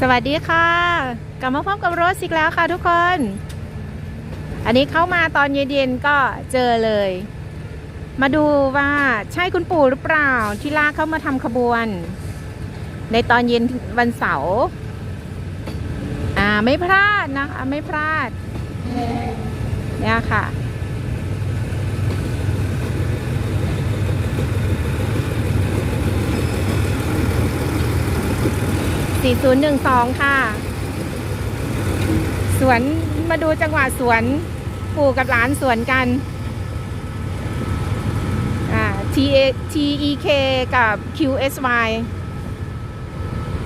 สวัสดีค่ะ กลับมาพบกับโรสอีกแล้วค่ะทุกคน อันนี้เข้ามาตอนเย็นๆก็เจอเลย มาดูว่าใช่คุณปู่หรือเปล่าที่ลากเข้ามาทำขบวน ในตอนเย็นวันเสาร์อ่าไม่พลาดนะคะไม่พลาดเนี่ยค่ะ 4012 ค่ะ สวนมาดูจังหวะสวนปู่กับหลานสวนกันอ่า T T E K กับ Q S Y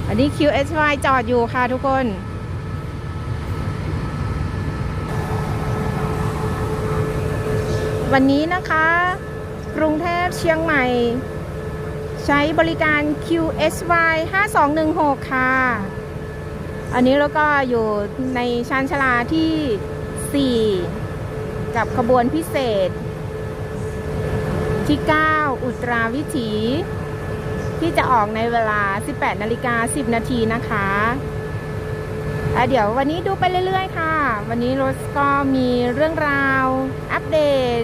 อันนี้ Q S Y จอดอยู่ค่ะทุกคนวันนี้นะคะ กรุงเทพเชียงใหม่ ใช้บริการ QSY 5216 ค่ะ อันนี้แล้วก็อยู่ในชานชลาที่ 4 กับขบวนพิเศษ ที่ 9 อุตราวิถี ที่จะออกในเวลา 18 นาฬิกา 10 นาทีนะคะเดี๋ยววันนี้ดูไปเรื่อยๆค่ะ วันนี้รสก็มีเรื่องราวอัปเดต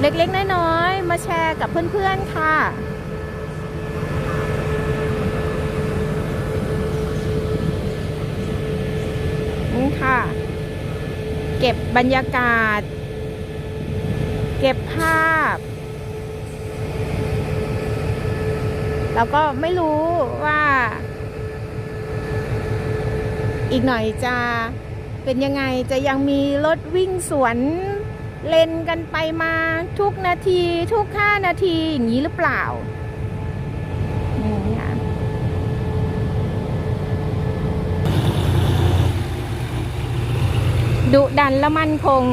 เล็กๆ น้อยๆ มาแชร์กับเพื่อนๆ ค่ะ นี่ค่ะ เก็บบรรยากาศ เก็บภาพ แล้วก็ไม่รู้ว่า อีกหน่อยจะเป็นยังไงจะยังมีรถวิ่งสวน เลนกันไปมาทุกนาทีทุกห้านาทีอย่างนี้หรือเปล่าดุดันและมั่นคง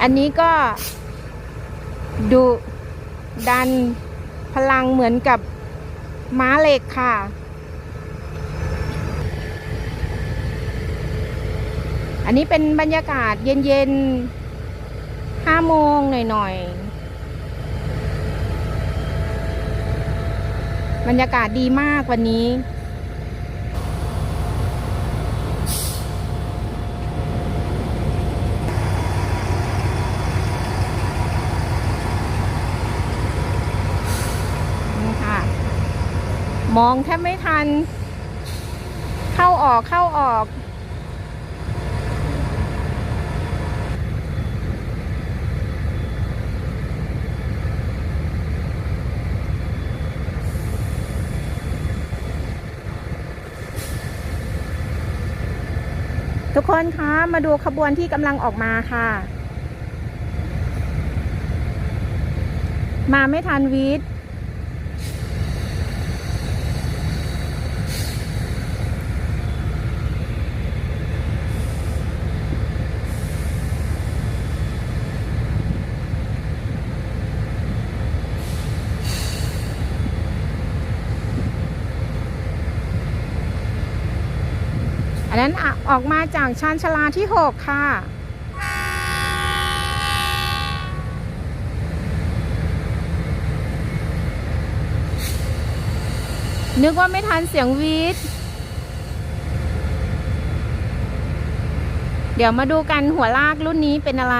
อันนี้ก็ดุดัน พลังเหมือนกับม้าเหล็กค่ะ อันนี้เป็นบรรยากาศเย็นๆห้าโมงหน่อยๆ บรรยากาศดีมากวันนี้ค่ะ มองแทบไม่ทัน เข้าออกเข้าออก ทุกคนคะ มาดูขบวนที่กำลังออกมาค่ะ มาไม่ทันวีด อันนั้นอออกมาจากชานชลาที่ 6 ค่ะ นึกว่าไม่ทันเสียงวีดเดี๋ยวมาดูกันหัวลากรุ่นนี้เป็นอะไร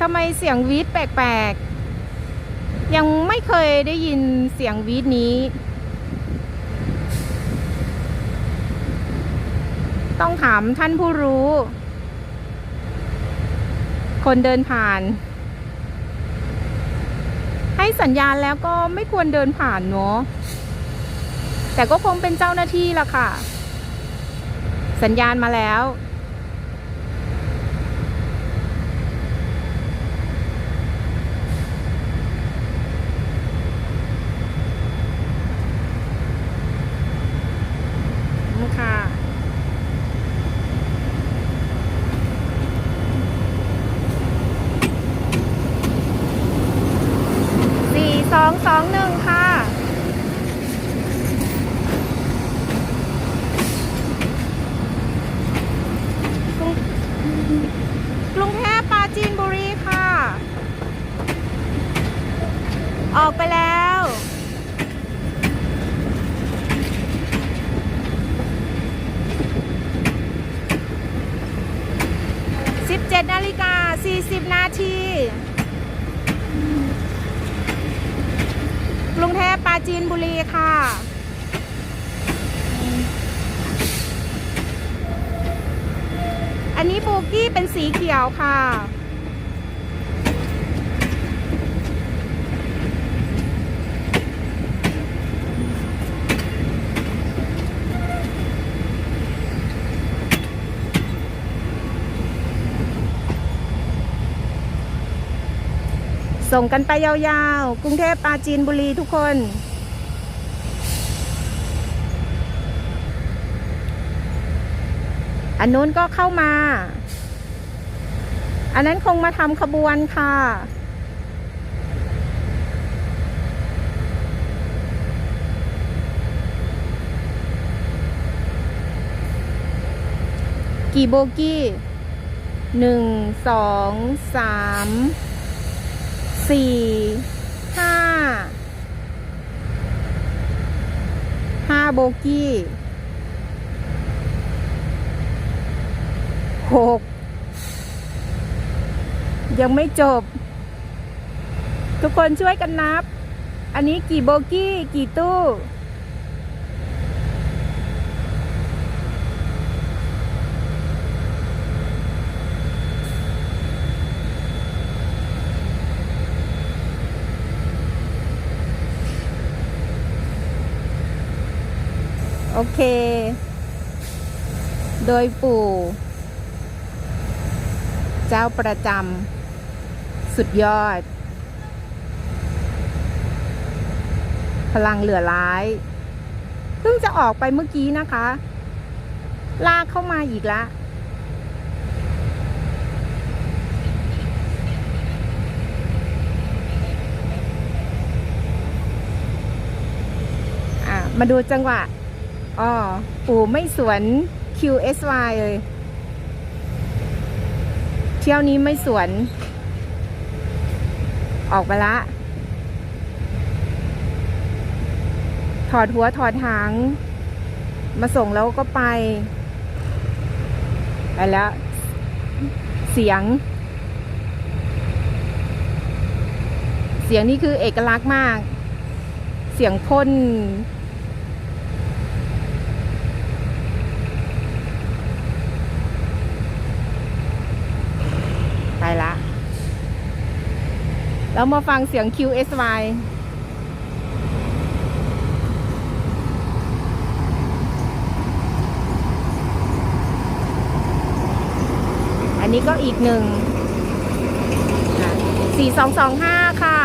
ทำไมเสียงวีดแปลกๆ ยังไม่เคยได้ยินเสียงวีดนี้ ต้องถามท่านผู้รู้ คนเดินผ่าน ให้สัญญาณแล้วก็ไม่ควรเดินผ่านเนาะแต่ก็คงเป็นเจ้าหน้าที่ละค่ะ สัญญาณมาแล้ว องสองหนึ่งค่ะ กรุงเทพปาจีนบุรีค่ะ ออกไปแล้วสิบเจ็ดนาฬิกาสี่สิบนาที ลุงเทพปลาจีนบุรีค่ะ อันนี้โบกี้เป็นสีเขียวค่ะ ส่งกันไปยาวๆ กรุงเทพปราจีนบุรีทุกคน อันนู้นก็เข้ามา อันนั้นคงมาทำขบวนค่ะ กี่โบกี้หนึ่งสองสาม สี่ห้าห้าโบกี้หกยังไม่จบ ทุกคนช่วยกันนับ อันนี้กี่โบกี้กี่ตู้ โอเค โดยปู่ เจ้าประจำสุดยอด พลังเหลือร้าย เพิ่งจะออกไปเมื่อกี้นะคะ ลากเข้ามาอีกแล้วอะมาดูจังหวะ อ๋อปู่ไม่สวน QSY เลย เที่ยวนี้ไม่สวน ออกไปละ ถอดหัวถอดหาง มาส่งแล้วก็ไป ไปแล้ว เสียง เสียงนี่คือเอกลักษณ์มาก เสียงพ่น ไปละ แล้วมาฟังเสียง QSY อันนี้ก็อีกหนึ่งสี่สองสองห้าค่ะ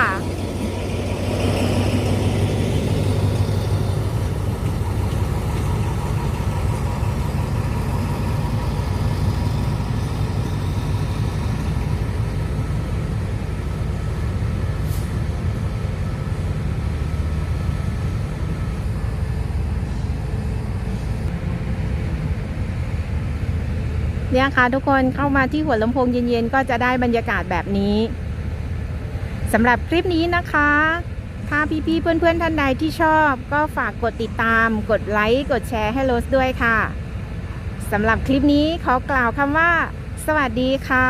เนี่ยค่ะทุกคนเข้ามาที่หัวลำโพงเย็นๆ ก็จะได้บรรยากาศแบบนี้สำหรับคลิปนี้นะคะ ถ้าพี่ๆเพื่อนๆท่านใดที่ชอบ ก็ฝากกดติดตาม กดไลค์กดแชร์ให้โรสด้วยค่ะสำหรับคลิปนี้ขอกล่าวคำว่า สวัสดีค่ะ